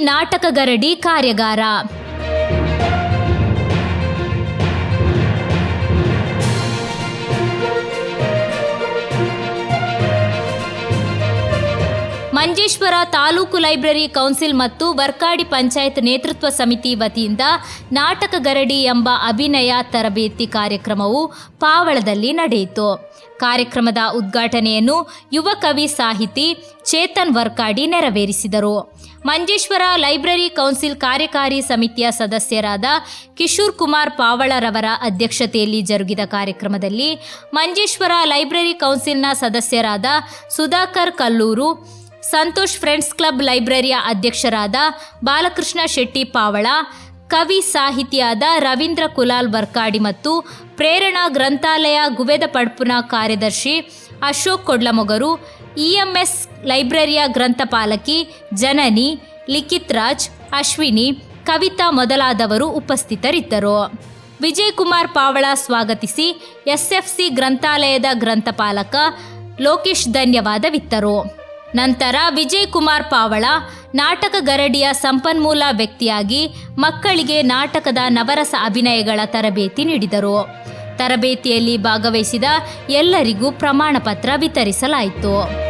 ನಾಟಕ ಗರಡಿ ಕಾರ್ಯಾಗಾರ. ಮಂಜೇಶ್ವರ ತಾಲೂಕು ಲೈಬ್ರರಿ ಕೌನ್ಸಿಲ್ ಮತ್ತು ವರ್ಕಾಡಿ ಪಂಚಾಯತ್ ನೇತೃತ್ವ ಸಮಿತಿ ವತಿಯಿಂದ ನಾಟಕ ಗರಡಿ ಎಂಬ ಅಭಿನಯ ತರಬೇತಿ ಕಾರ್ಯಕ್ರಮವು ಪಾವಳದಲ್ಲಿ ನಡೆಯಿತು. ಕಾರ್ಯಕ್ರಮದ ಉದ್ಘಾಟನೆಯನ್ನು ಯುವ ಕವಿ ಸಾಹಿತಿ ಚೇತನ್ ವರ್ಕಾಡಿ ನೆರವೇರಿಸಿದರು. ಮಂಜೇಶ್ವರ ಲೈಬ್ರರಿ ಕೌನ್ಸಿಲ್ ಕಾರ್ಯಕಾರಿ ಸಮಿತಿಯ ಸದಸ್ಯರಾದ ಕಿಶೋರ್ ಕುಮಾರ್ ಪಾವಳರವರ ಅಧ್ಯಕ್ಷತೆಯಲ್ಲಿ ಜರುಗಿದ ಕಾರ್ಯಕ್ರಮದಲ್ಲಿ ಮಂಜೇಶ್ವರ ಲೈಬ್ರರಿ ಕೌನ್ಸಿಲ್ನ ಸದಸ್ಯರಾದ ಸುಧಾಕರ್ ಕಲ್ಲೂರು ಸಂತೋಷ್ ಫ್ರೆಂಡ್ಸ್ ಕ್ಲಬ್ ಲೈಬ್ರರಿಯ ಅಧ್ಯಕ್ಷರಾದ ಬಾಲಕೃಷ್ಣ ಶೆಟ್ಟಿ ಪಾವಳ, ಕವಿ ಸಾಹಿತಿಯಾದ ರವೀಂದ್ರ ಕುಲಾಲ್ ಬರ್ಕಾಡಿ ಮತ್ತು ಪ್ರೇರಣಾ ಗ್ರಂಥಾಲಯ ಗುವೆದ ಪಡ್ಪುನ ಕಾರ್ಯದರ್ಶಿ ಅಶೋಕ್ ಕೊಡ್ಲಮೊಗರು ಇಎಂಎಸ್ ಲೈಬ್ರರಿಯ ಗ್ರಂಥಪಾಲಕಿ ಜನನಿ ಲಿಖಿತ್ ರಾಜ್, ಅಶ್ವಿನಿ, ಕವಿತಾ ಮೊದಲಾದವರು ಉಪಸ್ಥಿತರಿದ್ದರು. ವಿಜಯಕುಮಾರ್ ಪಾವಳ ಸ್ವಾಗತಿಸಿ ಎಸ್ಎಫ್ಸಿ ಗ್ರಂಥಾಲಯದ ಗ್ರಂಥಪಾಲಕ ಲೋಕೇಶ್ ಧನ್ಯವಾದವಿತ್ತರು. ನಂತರ ವಿಜಯ್ ಕುಮಾರ್ ಪಾವಳ, ನಾಟಕ ಗರಡಿಯ ಸಂಪನ್ಮೂಲ ವ್ಯಕ್ತಿಯಾಗಿ ಮಕ್ಕಳಿಗೆ ನಾಟಕದ ನವರಸ ಅಭಿನಯಗಳ ತರಬೇತಿ ನೀಡಿದರು. ತರಬೇತಿಯಲ್ಲಿ ಭಾಗವಹಿಸಿದ ಎಲ್ಲರಿಗೂ ಪ್ರಮಾಣಪತ್ರ ವಿತರಿಸಲಾಯಿತು.